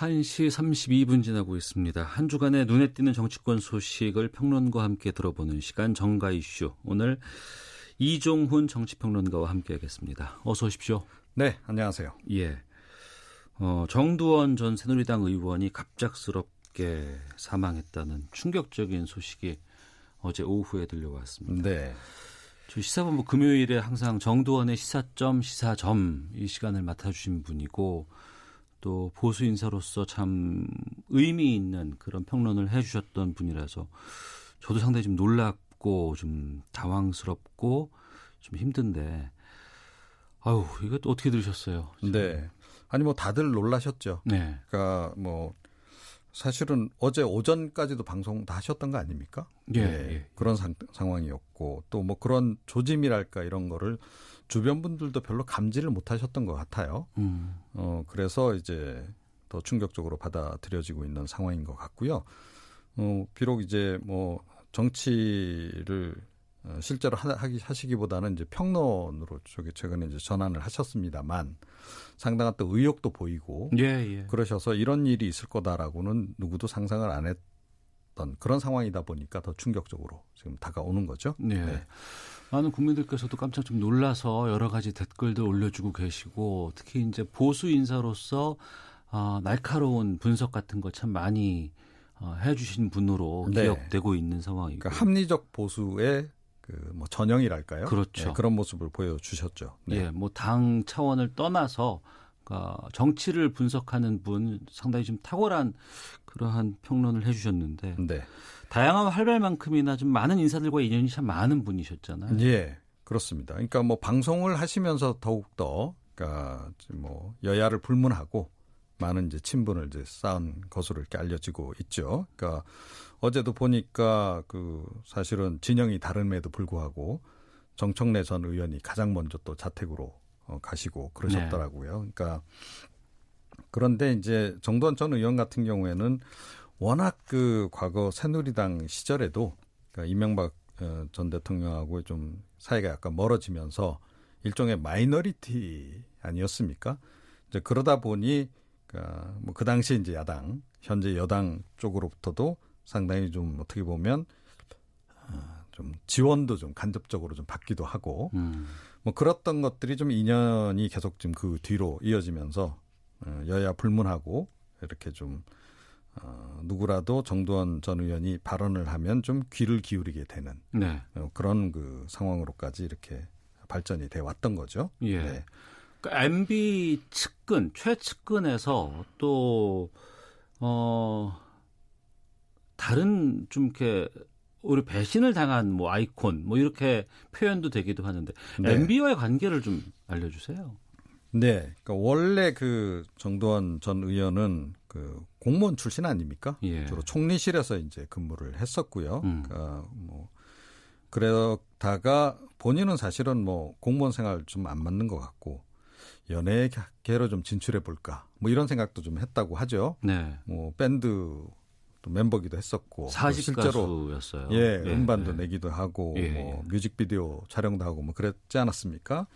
1시 32분 지나고 있습니다. 한 주간의 눈에 띄는 정치권 소식을 평론가와 함께 들어보는 시간 정가 이슈. 오늘 이종훈 정치평론가와 함께 하겠습니다. 어서 오십시오. 네, 안녕하세요. 예. 어, 정두원 전 새누리당 의원이 갑작스럽게 사망했다는 충격적인 소식이 어제 오후에 들려왔습니다. 네. 저 시사본부 금요일에 항상 정두원의 시사점 시사점 이 시간을 맡아주신 분이고 또 보수 인사로서 참 의미 있는 그런 평론을 해주셨던 분이라서 저도 상당히 좀 놀랍고 좀 당황스럽고 좀 힘든데 아유 이거 또 어떻게 들으셨어요? 네. 아니 뭐 다들 놀라셨죠. 네. 그러니까 뭐 사실은 어제 오전까지도 방송 다 하셨던 거 아닙니까? 예, 네, 예. 그런 상, 상황이었고 또 뭐 그런 조짐이랄까 이런 거를 주변 분들도 별로 감지를 못 하셨던 것 같아요. 음. 어, 그래서 이제 더 충격적으로 받아들여지고 있는 상황인 것 같고요. 어, 비록 이제 뭐 정치를 어, 실제로 하, 하기 하시기보다는 이제 평론으로 저기 최근에 이제 전환을 하셨습니다만 상당한 또 의욕도 보이고 예, 예. 그러셔서 이런 일이 있을 거다라고는 누구도 상상을 안 했던 그런 상황이다 보니까 더 충격적으로 지금 다가오는 거죠. 네. 네. 많은 국민들께서도 깜짝 좀 놀라서 여러 가지 댓글들 올려주고 계시고 특히 이제 보수 인사로서 아, 날카로운 분석 같은 거참 많이 어, 해주신 분으로 네. 기억되고 있는 상황이고. 그러니까 합리적 보수의 그뭐 전형이랄까요? 그렇죠. 네, 그런 모습을 보여주셨죠. 네. 예, 뭐 당 차원을 떠나서 그러니까 정치를 분석하는 분 상당히 좀 탁월한 그러한 평론을 해주셨는데 네. 다양한 활발만큼이나 좀 많은 인사들과 인연이 참 많은 분이셨잖아요. 예, 그렇습니다. 그러니까 뭐 방송을 하시면서 더욱 더 그러니까 뭐 여야를 불문하고 많은 이제 친분을 이제 쌓은 것으로 이렇게 알려지고 있죠. 그러니까 어제도 보니까 그 사실은 진영이 다름에도 불구하고 정청래 전 의원이 가장 먼저 또 자택으로 어, 가시고 그러셨더라고요. 그러니까 그런데 이제 정도원 전 의원 같은 경우에는 워낙 그 과거 새누리당 시절에도 그러니까 이명박 어, 전 대통령하고 좀 사이가 약간 멀어지면서 일종의 마이너리티 아니었습니까? 이제 그러다 보니 그러니까 뭐그 당시 이제 야당 현재 여당 쪽으로부터도 상당히 좀 어떻게 보면 어, 좀 지원도 좀 간접적으로 좀 받기도 하고 음, 뭐 그랬던 것들이 좀 인연이 계속 좀그 뒤로 이어지면서 어, 여야 불문하고 이렇게 좀 어, 누구라도 정두원 전 의원이 발언을 하면 좀 귀를 기울이게 되는 네. 어, 그런 그 상황으로까지 이렇게 발전이 돼 왔던 거죠. 예. 네. 그러니까 MB 측근, 최측근에서 또, 어, 다른 좀 이렇게, 우리 배신을 당한 뭐 아이콘, 뭐 이렇게 표현도 되기도 하는데, 네. MB와의 관계를 좀 알려주세요. 네. 그러니까 원래 그 정두원 전 의원은 그 공무원 출신 아닙니까? 예. 주로 총리실에서 이제 근무를 했었고요. 음. 그러니까 뭐 그러다가 본인은 사실은 뭐 공무원 생활 좀 안 맞는 것 같고 연예계로 좀 진출해 볼까 뭐 이런 생각도 좀 했다고 하죠. 네. 뭐 밴드 또 멤버기도 했었고 또40 실제로 가수였어요. 예, 예, 음반도 예. 내기도 하고 예, 뭐 예. 뮤직비디오 촬영도 하고 뭐 그랬지 않았습니까?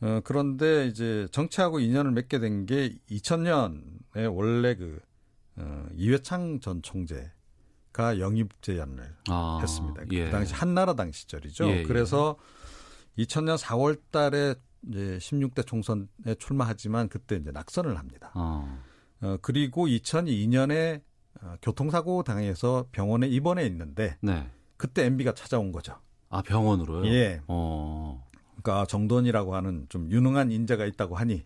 어, 그런데 이제 정치하고 인연을 맺게 된 게 2000년에 원래 그 어, 이회창 전 총재가 영입 제안을 아, 했습니다. 예. 그 당시 한나라당 시절이죠. 예, 예. 그래서 2000년 4월 달에 이제 16대 총선에 출마하지만 그때 이제 낙선을 합니다. 어, 어, 그리고 2002년에 어, 교통사고 당해서 병원에 입원해 있는데 네. 그때 MB가 찾아온 거죠. 아, 병원으로요? 예. 어, 그러니까 정돈이라고 하는 좀 유능한 인재가 있다고 하니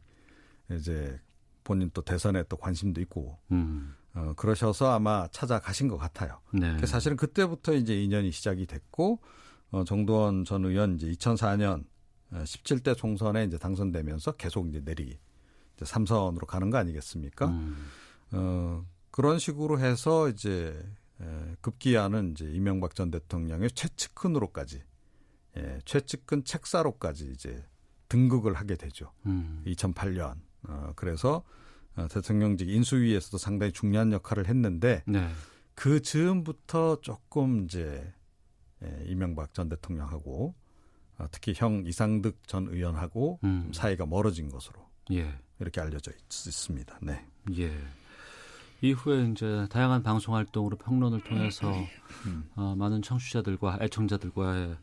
이제 본인 또 대선에 또 관심도 있고 음, 어, 그러셔서 아마 찾아가신 것 같아요. 네. 그 사실은 그때부터 이제 인연이 시작이 됐고 어, 정도원 전 의원 이제 2004년 어, 17대 총선에 이제 당선되면서 계속 이제 내리 이제 삼선으로 가는 거 아니겠습니까? 음, 어, 그런 식으로 해서 이제 에, 급기야는 이제 이명박 전 대통령의 최측근으로까지 예, 최측근 책사로까지 이제 등극을 하게 되죠. 음, 2008년. 어, 그래서 어, 대통령직 인수위에서도 상당히 중요한 역할을 했는데 네. 그 즈음부터 조금 이제 예, 이명박 전 대통령하고 어, 특히 형 이상득 전 의원하고 음. 좀 사이가 멀어진 것으로 예. 이렇게 알려져 있, 습니다 네. 예. 이후에 이제 다양한 방송 활동으로 평론을 통해서 어, 많은 청취자들과 애청자들과의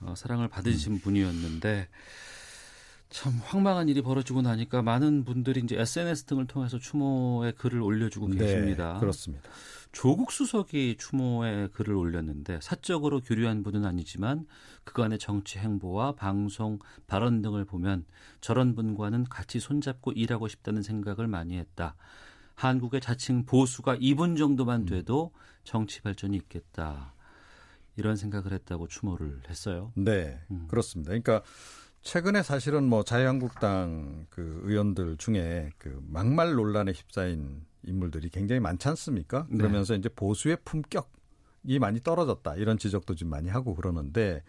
어, 사랑을 받으신 분이었는데 참 황망한 일이 벌어지고 나니까 많은 분들이 이제 SNS 등을 통해서 추모의 글을 올려주고 계십니다. 네, 그렇습니다. 조국 수석이 추모에 글을 올렸는데 사적으로 교류한 분은 아니지만 그간의 정치 행보와 방송 발언 등을 보면 저런 분과는 같이 손잡고 일하고 싶다는 생각을 많이 했다. 한국의 자칭 보수가 이분 정도만 돼도 정치 발전이 있겠다. 이런 생각을 했다고 추모를 했어요. 네, 음. 그렇습니다. 그러니까 최근에 사실은 뭐 자유한국당 그 의원들 중에 그 막말 논란에 휩싸인 인물들이 굉장히 많지 않습니까? 네. 그러면서 이제 보수의 품격이 많이 떨어졌다 이런 지적도 좀 많이 하고 그러는데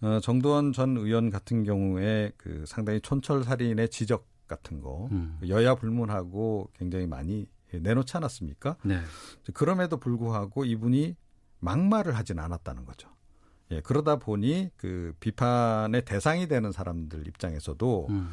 어, 정도원 전 의원 같은 경우에 그 상당히 촌철살인의 지적 같은 거 음. 여야 불문하고 굉장히 많이 내놓지 않았습니까? 네. 그럼에도 불구하고 이분이 막말을 하진 않았다는 거죠. 예, 그러다 보니 그 비판의 대상이 되는 사람들 입장에서도 음.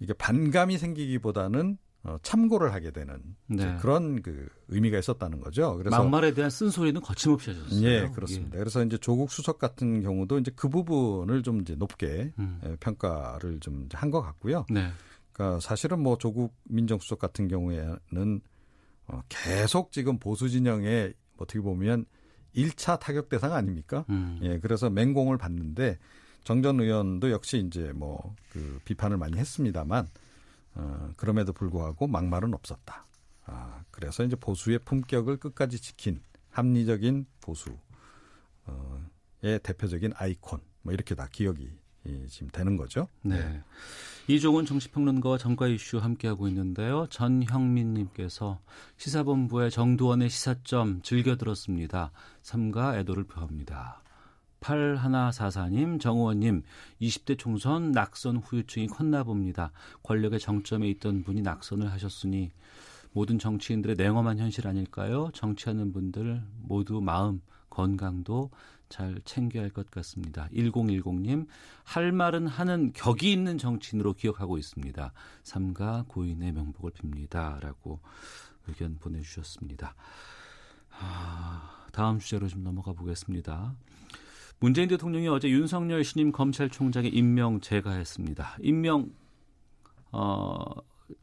이게 반감이 생기기보다는 어, 참고를 하게 되는 네. 그런 그 의미가 있었다는 거죠. 그래서 막말에 대한 쓴소리는 거침없이 하셨어요. 예, 그렇습니다. 그래서 이제 조국 수석 같은 경우도 이제 그 부분을 좀 이제 높게 음. 예, 평가를 좀 한 것 같고요. 네. 그러니까 사실은 뭐 조국 민정수석 같은 경우에는 어, 계속 지금 보수 진영에 어떻게 보면 1차 타격 대상 아닙니까? 음. 예, 그래서 맹공을 받는데 정전 의원도 역시 이제 뭐 그 비판을 많이 했습니다만 어, 그럼에도 불구하고 막말은 없었다. 아, 그래서 이제 보수의 품격을 끝까지 지킨 합리적인 보수의 대표적인 아이콘 뭐 이렇게 다 기억이 이, 지금 되는 거죠. 네. 이종훈 정치평론가와 정가 이슈 함께하고 있는데요. 전형민님께서 시사본부의 정두원의 시사점 즐겨 들었습니다. 삼가 애도를 표합니다. 8144님, 정우원님, 20대 총선 낙선 후유증이 컸나 봅니다. 권력의 정점에 있던 분이 낙선을 하셨으니 모든 정치인들의 냉엄한 현실 아닐까요? 정치하는 분들 모두 마음, 건강도 잘 챙겨야 할 것 같습니다. 1010님, 할 말은 하는 격이 있는 정치인으로 기억하고 있습니다. 삼가 고인의 명복을 빕니다. 라고 의견 보내주셨습니다. 아, 다음 주제로 좀 넘어가 보겠습니다. 문재인 대통령이 어제 윤석열 신임 검찰총장의 임명 제가했습니다. 임명 어,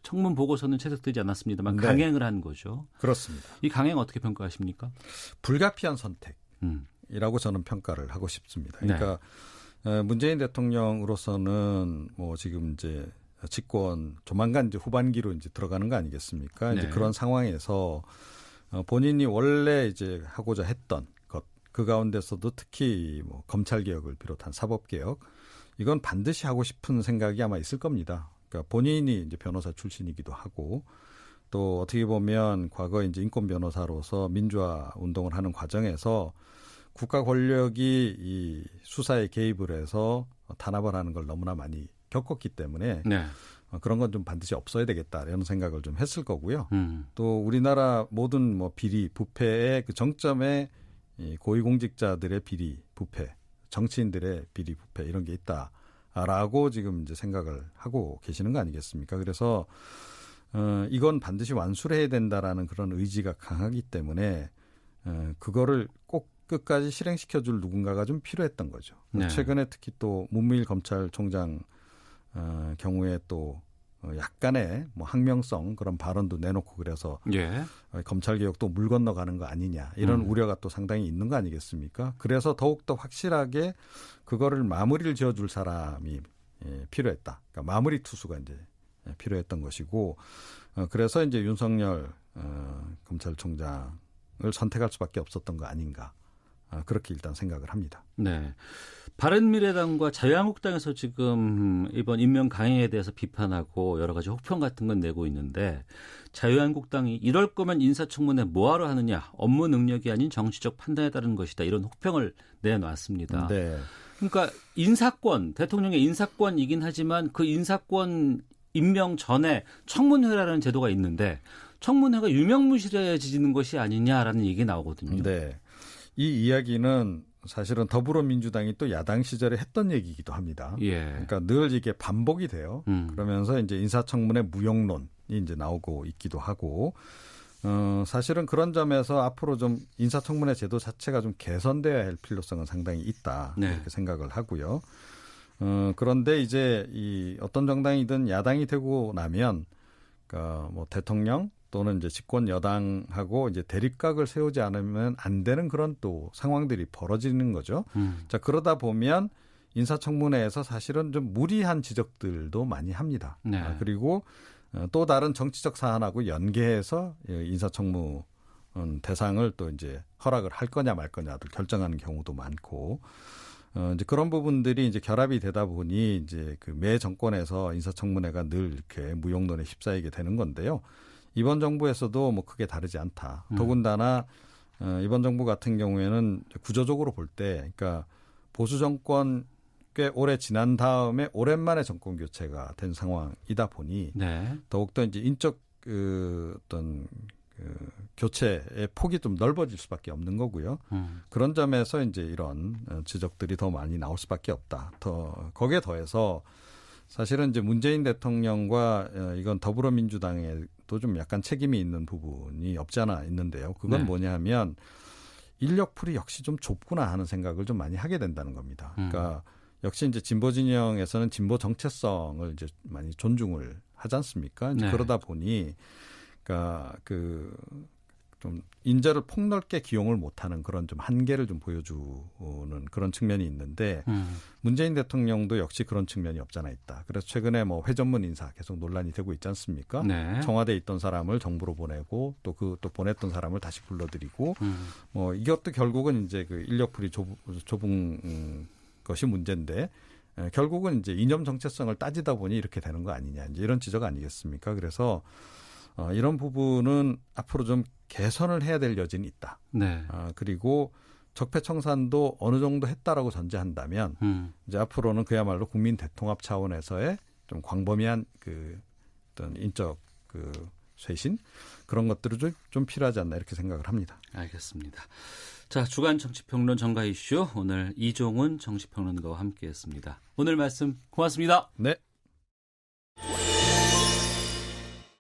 청문 보고서는 채택되지 않았습니다만 네. 강행을 한 거죠. 그렇습니다. 이 강행 어떻게 평가하십니까? 불가피한 선택. 음, 이라고 저는 평가를 하고 싶습니다. 네. 그러니까 어, 문재인 대통령으로서는 뭐 지금 이제 집권 조만간 이제 후반기로 이제 들어가는 거 아니겠습니까? 이제 네. 그런 상황에서 어, 본인이 원래 이제 하고자 했던 것 그 가운데서도 특히 뭐 검찰 개혁을 비롯한 사법 개혁 이건 반드시 하고 싶은 생각이 아마 있을 겁니다. 그러니까 본인이 이제 변호사 출신이기도 하고 또 어떻게 보면 과거 이제 인권 변호사로서 민주화 운동을 하는 과정에서 국가 권력이 이 수사에 개입을 해서 탄압을 하는 걸 너무나 많이 겪었기 때문에 네. 어, 그런 건 좀 반드시 없어야 되겠다 이런 생각을 좀 했을 거고요. 음, 또 우리나라 모든 뭐 비리 부패의 그 정점에 이 고위공직자들의 비리 부패, 정치인들의 비리 부패 이런 게 있다라고 지금 이제 생각을 하고 계시는 거 아니겠습니까? 그래서 어 이건 반드시 완수를 해야 된다라는 그런 의지가 강하기 때문에 어 그거를 꼭 끝까지 실행시켜 줄 누군가가 좀 필요했던 거죠. 네. 최근에 특히 또 문무일 검찰총장 어 경우에 또 어, 약간의 뭐 항명성 그런 발언도 내놓고 그래서 예. 어, 검찰 개혁도 물 건너가는 거 아니냐 이런 음. 우려가 또 상당히 있는 거 아니겠습니까? 그래서 더욱 더 확실하게 그거를 마무리를 지어줄 사람이 예, 필요했다. 그러니까 마무리 투수가 이제 예, 필요했던 것이고 어, 그래서 이제 윤석열 어, 검찰총장을 선택할 수밖에 없었던 거 아닌가 아, 그렇게 일단 생각을 합니다. 네. 바른미래당과 자유한국당에서 지금 이번 임명 강행에 대해서 비판하고 여러 가지 혹평 같은 건 내고 있는데 자유한국당이 이럴 거면 인사청문회 뭐하러 하느냐 업무 능력이 아닌 정치적 판단에 따른 것이다 이런 혹평을 내놨습니다. 네, 그러니까 인사권 대통령의 인사권이긴 하지만 그 인사권 임명 전에 청문회라는 제도가 있는데 청문회가 유명무실해지는 것이 아니냐라는 얘기 나오거든요. 네. 이 이야기는 사실은 더불어민주당이 또 야당 시절에 했던 얘기이기도 합니다. 예. 그러니까 늘 이게 반복이 돼요. 음. 그러면서 이제 인사청문회 무용론이 이제 나오고 있기도 하고, 어, 사실은 그런 점에서 앞으로 좀 인사청문회 제도 자체가 좀 개선돼야 할 필요성은 상당히 있다 네. 이렇게 생각을 하고요. 어, 그런데 이제 이 어떤 정당이든 야당이 되고 나면 그러니까 뭐 대통령 또는 이제 집권 여당하고 이제 대립각을 세우지 않으면 안 되는 그런 또 상황들이 벌어지는 거죠. 음. 자 그러다 보면 인사청문회에서 사실은 좀 무리한 지적들도 많이 합니다. 네. 아, 그리고 어, 또 다른 정치적 사안하고 연계해서 예, 인사청문 음, 대상을 또 이제 허락을 할 거냐 말 거냐도 결정하는 경우도 많고 어, 이제 그런 부분들이 이제 결합이 되다 보니 이제 그 매 정권에서 인사청문회가 늘 이렇게 무용론에 휩싸이게 되는 건데요. 이번 정부에서도 뭐 크게 다르지 않다. 음. 더군다나 어, 이번 정부 같은 경우에는 구조적으로 볼 때, 그러니까 보수 정권 꽤 오래 지난 다음에 오랜만에 정권 교체가 된 상황이다 보니 네. 더욱더 이제 인적 그 어떤 그 교체의 폭이 좀 넓어질 수밖에 없는 거고요. 음. 그런 점에서 이제 이런 어, 지적들이 더 많이 나올 수밖에 없다. 더 거기에 더해서 사실은 이제 문재인 대통령과 어, 이건 더불어민주당 에도 좀 약간 책임이 있는 부분이 없지 않아 있는데요. 그건 네. 뭐냐면 인력풀이 역시 좀 좁구나 하는 생각을 좀 많이 하게 된다는 겁니다. 음. 그러니까 역시 이제 진보 진영에서는 진보 정체성을 이제 많이 존중을 하지 않습니까? 이제 네. 그러다 보니 그러니까 그 좀 인재를 폭넓게 기용을 못하는 그런 좀 한계를 좀 보여주는 그런 측면이 있는데 음. 문재인 대통령도 역시 그런 측면이 없잖아 있다. 그래서 최근에 뭐 회전문 인사 계속 논란이 되고 있지 않습니까? 네. 청와대에 있던 사람을 정부로 보내고 또 그또 보냈던 사람을 다시 불러들이고 음. 뭐 이것도 결국은 이제 그 인력풀이 좁, 좁은 음, 것이 문제인데 에, 결국은 이제 이념 정체성을 따지다 보니 이렇게 되는 거 아니냐 이제 이런 지적 아니겠습니까? 그래서 어, 이런 부분은 앞으로 좀 개선을 해야 될 여지는 있다. 네. 아, 그리고 적폐청산도 어느 정도 했다라고 전제한다면 음. 이제 앞으로는 그야말로 국민 대통합 차원에서의 좀 광범위한 그 어떤 인적 그 쇄신 그런 것들이 좀, 좀 필요하지 않나 이렇게 생각을 합니다. 알겠습니다. 자, 주간 정치평론 정가 이슈 오늘 이종훈 정치평론가와 함께했습니다. 오늘 말씀 고맙습니다. 네,